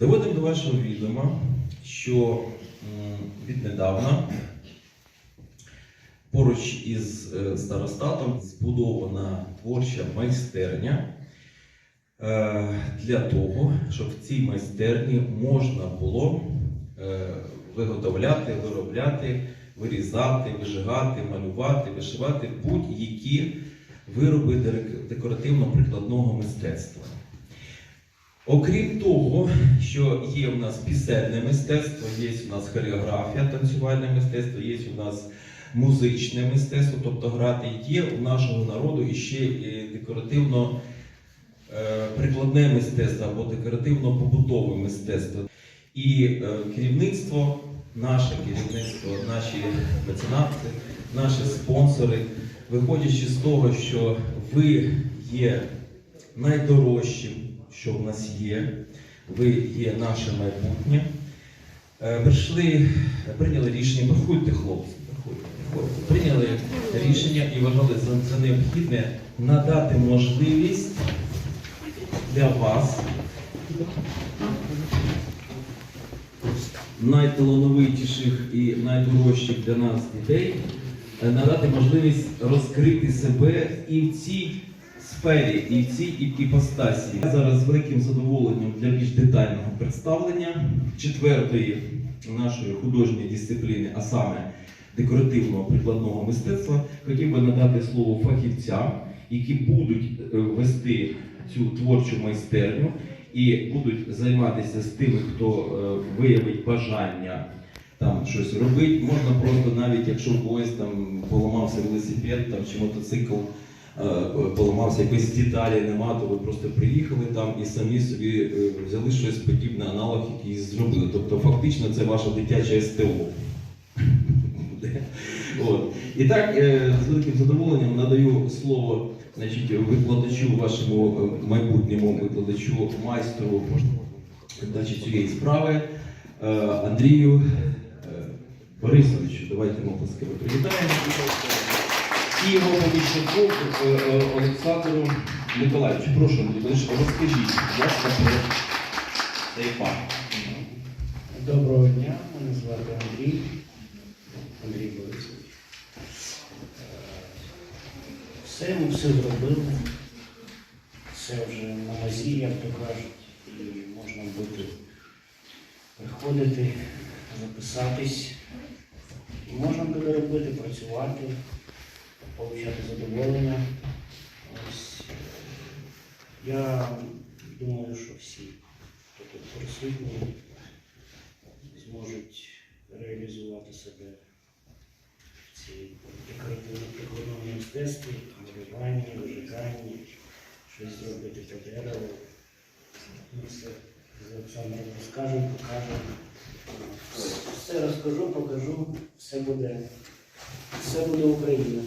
Доводимо до вашого відома, що віднедавна поруч із е, старостатом збудована творча майстерня е, для того, щоб в цій майстерні можна було е, виготовляти, виробляти, вирізати, вижигати, малювати, вишивати будь-які вироби декоративно-прикладного мистецтва. Окрім того, що є у нас пісенне мистецтво, є у нас хореографія, танцювальне мистецтво, є у нас музичне мистецтво, тобто грати є у нашого народу і ще і декоративно е, прикладне мистецтво або декоративно-побутове мистецтво. І е, керівництво, наше керівництво, наші меценати, наші спонсори, виходячи з того, що ви є найдорожчим, що в нас є, ви є наше майбутнє. Е, Прийшли, прийняли рішення, проходьте, хлопці, проходьте, проходьте. Прийняли рішення і вважали за, за необхідне надати можливість для вас найталановитіших і найдорожчих для нас дітей е, надати можливість розкрити себе і в цій сфері, і в цій іпостасі. Я зараз з великим задоволенням для більш детального представлення четвертої нашої художньої дисципліни, а саме декоративного прикладного мистецтва, хотів би надати слово фахівцям, які будуть е, вести цю творчу майстерню і будуть займатися з тими, хто е, виявить бажання там щось робити. Можна просто навіть, якщо когось там поламався велосипед там, чи мотоцикл, поламався, якоїсь деталі нема, то ви просто приїхали там і самі собі е, взяли щось подібне, аналог якийсь зробили. Тобто фактично це ваша дитяча СТО. От. І так, е, з великим задоволенням надаю слово значить, викладачу, вашому е, майбутньому викладачу, майстру значить, цієї справи е, Андрію е, Борисовичу. Давайте ми оплесками привітаємо. І його помічнику е, е, Олександру Миколаївичу. Прошу, розкажіть, будь про цей факт. Доброго дня, мене звати Андрій. Андрій Борисович. Е, Все ми все зробили. Все вже на мазі, як то кажуть, і можна буде приходити, записатись. І можна буде робити, працювати, отримати задоволення. Ось. е, Я думаю, що всі, тут присутні, зможуть реалізувати себе в цій декоративно-прикладному мистецтві, малюванні, вижиганні, щось зробити по дереву. Ми все з Олександром розкажемо, покажемо. Все розкажу, покажу, все буде, все буде Україна.